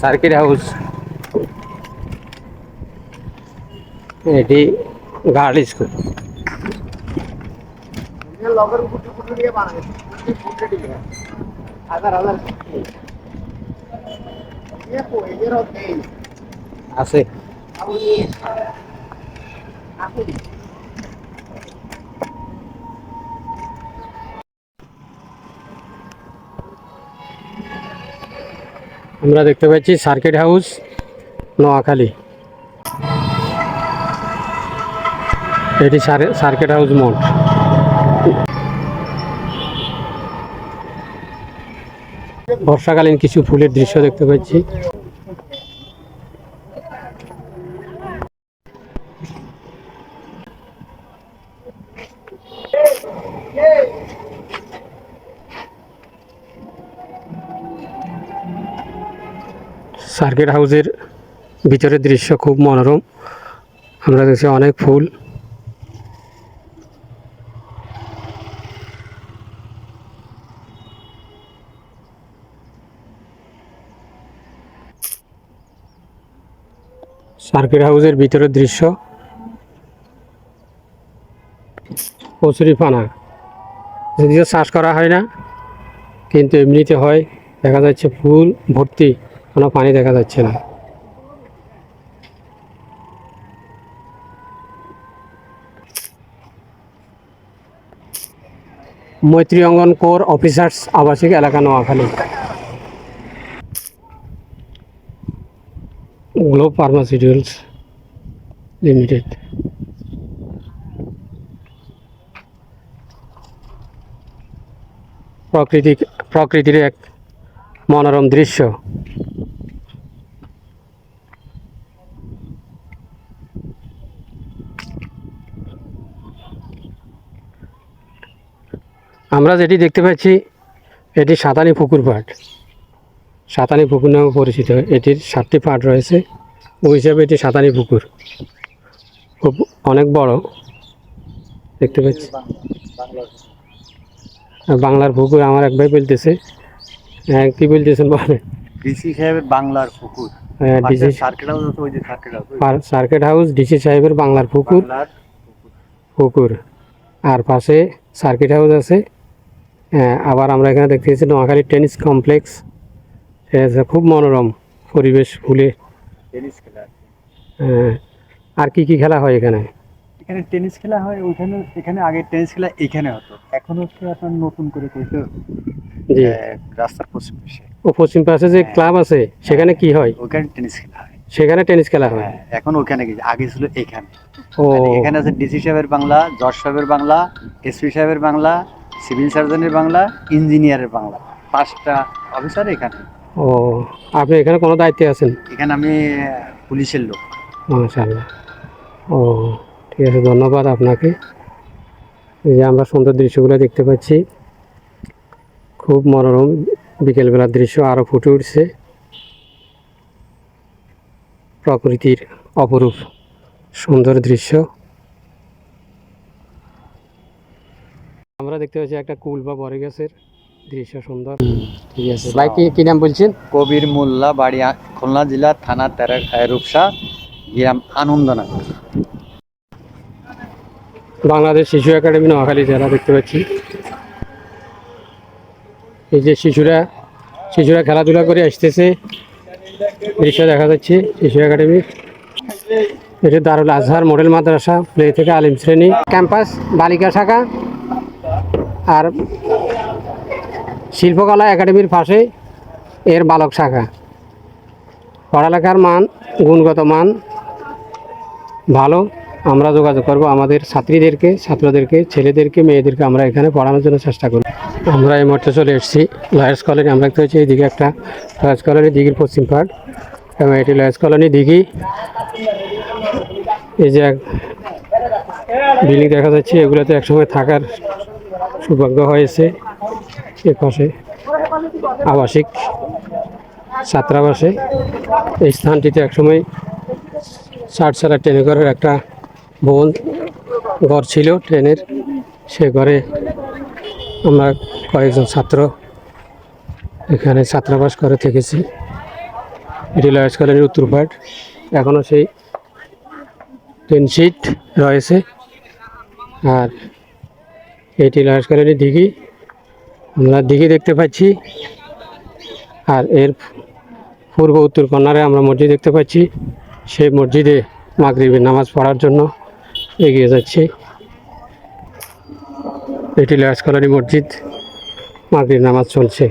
Circuit house এটি girl school লগের আমরা দেখতে পাচ্ছি সার্কিট হাউস, নোয়াখালী। এটি সার- সার্কিট হাউস মোড়। বর্ষাকালীন কিছু ফুলের দৃশ্য দেখতে পাচ্ছি। সার্কিট হাউসের ভিতরের দৃশ্য খুব মনোরম। আমরা দেখছি অনেক ফুল। সার্কিট হাউসের ভিতরের দৃশ্য। কচুরি পানা। যদিও চাষ করা হয় না, কিন্তু এমনিতে হয়। দেখা যাচ্ছে ফুল ভর্তি। কোনো পানি দেখা যাচ্ছে না। মৈত্রী অঙ্গন কোর অফিসার্স আবাসিক এলাকা নোয়াখালী। Globe pharmaceuticals limited. প্রাকৃতিক প্রকৃতির এক মনোরম দৃশ্য। আমরা যেটি দেখতে পাচ্ছি এটি সাতানি পুকুর পাট সাতানি পুকুর নামে পরিচিত। এটির সাতটি পাট রয়েছে। ওই হিসাবে এটি সাতানি পুকুর। খুব অনেক বড়। দেখতে পাচ্ছি। বাংলার পুকুর আমার এক ভাই বলতেছে। হ্যাঁ কী বলতেছেন বলেন? ডিসি সাহেবের বাংলার পুকুর। হ্যাঁ, ডিসি সার্কেট হাউস আছে ওই যে circuit house circuit house DC সাহেবের বাংলার পুকুর। পুকুর। আর পাশে সার্কিট হাউস আছে। হ্যাঁ, আবার আমরা এখানে দেখতে পাচ্ছি নোয়াখালী টেনিস কমপ্লেক্স। খুব মনোরম পরিবেশ ফুলে। টেনিস খেলা হ্যাঁ, আর কি কি খেলা হয় এখানে? এখানে টেনিস খেলা হয় ওইখানে এখানে আগে টেনিস খেলা এখানে হতো। এখন হচ্ছে আপনার নতুন করে কইতো জি। রাস্তার পশ্চিম পাশে। ও পশ্চিম পাশে যে ক্লাব আছে সেখানে কি হয়? ওখানে টেনিস খেলা হয়। সেখানে টেনিস খেলা হয়? হ্যাঁ এখন ওখানে আগে ছিল এখানে। ও। এখানে আছে ডিসি সাহেবের বাংলা জজ সাহেবের বাংলা এসপি সাহেবের বাংলা সিভিল সার্জনের বাংলা ইঞ্জিনিয়ারের বাংলা। পাঁচটা অফিসার এখানে। ও আপনি এখানে কোনো দায়িত্বে আছেন? এখানে আমি পুলিশের লোক। মাশাআল্লাহ। ও ঠিক আছে ধন্যবাদ আপনাকে। এই যে আমরা সুন্দর দৃশ্যগুলো দেখতে পাচ্ছি খুব মনোরম বিকেলবেলার দৃশ্য আরও ফুটে উঠছে। প্রকৃতির অপরূপ সুন্দর দৃশ্য। আমরা দেখতে পাচ্ছি একটা কুল বা বড় গাছের দৃশ্য সুন্দর। ঠিক আছে। ভাই কি কি নাম বলছেন? কবির মোল্লা বাড়ি খুলনা জেলা থানা তেরা রূপসা গ্রাম আনন্দনগর বাংলাদেশ শিশু একাডেমি নোয়াখালী জেলা দেখতে পাচ্ছি। এই যে শিশুরা শিশুরা খেলাধুলা করে আসতেছে। দৃশ্য দেখা যাচ্ছে শিশু একাডেমি। এটি দারুল আজহার মডেল মাদ্রাসা প্লে থেকে আলিম শ্রেণি। ক্যাম্পাস বালিকা শাখা। আর শিল্পকলা একাডেমির পাশে এর বালক শাখা। পড়ালেখার মান, গুণগত মান ভালো। আমরা যোগাযোগ করব আমাদের ছাত্রীদেরকে, ছাত্রদেরকে, ছেলেদেরকে, মেয়েদেরকে আমরা এখানে পড়ানোর জন্য চেষ্টা করব। আমরা এই মুহূর্তে চলে এসেছি লয়েন্স কলোনি। আমরা দেখতে পাচ্ছি এইদিকে একটা লয়েন্স কলোনি দিঘির পশ্চিম পাট এবং এটি লয়েন্স কলোনি দিঘি। এই যে বিল্ডিং দেখা যাচ্ছে, এগুলোতে একসঙ্গে থাকার সৌভাগ্য হয়েছে এ পাশে আবাসিক ছাত্রাবাসে। এই স্থানটিতে একসময় ষাট সালের ট্রেনে ঘরের একটা ভবন ঘর ছিল ট্রেনের। সে ঘরে আমরা কয়েকজন ছাত্র এখানে ছাত্রাবাস করে থেকেছি। এটি লয়েস কলোনির উত্তর এখনও সেই টেন সিট রয়েছে। আর এটি লয়েস কলোনির দিঘি, আমরা দিঘি দেখতে পাচ্ছি। আর এর পূর্ব উত্তর কন্যারে আমরা মসজিদ দেখতে পাচ্ছি। সেই মসজিদে মাগরীবের নামাজ পড়ার জন্য এগিয়ে যাচ্ছি। এটি লয়েস কলোনি মসজিদ মাগরীব নামাজ চলছে।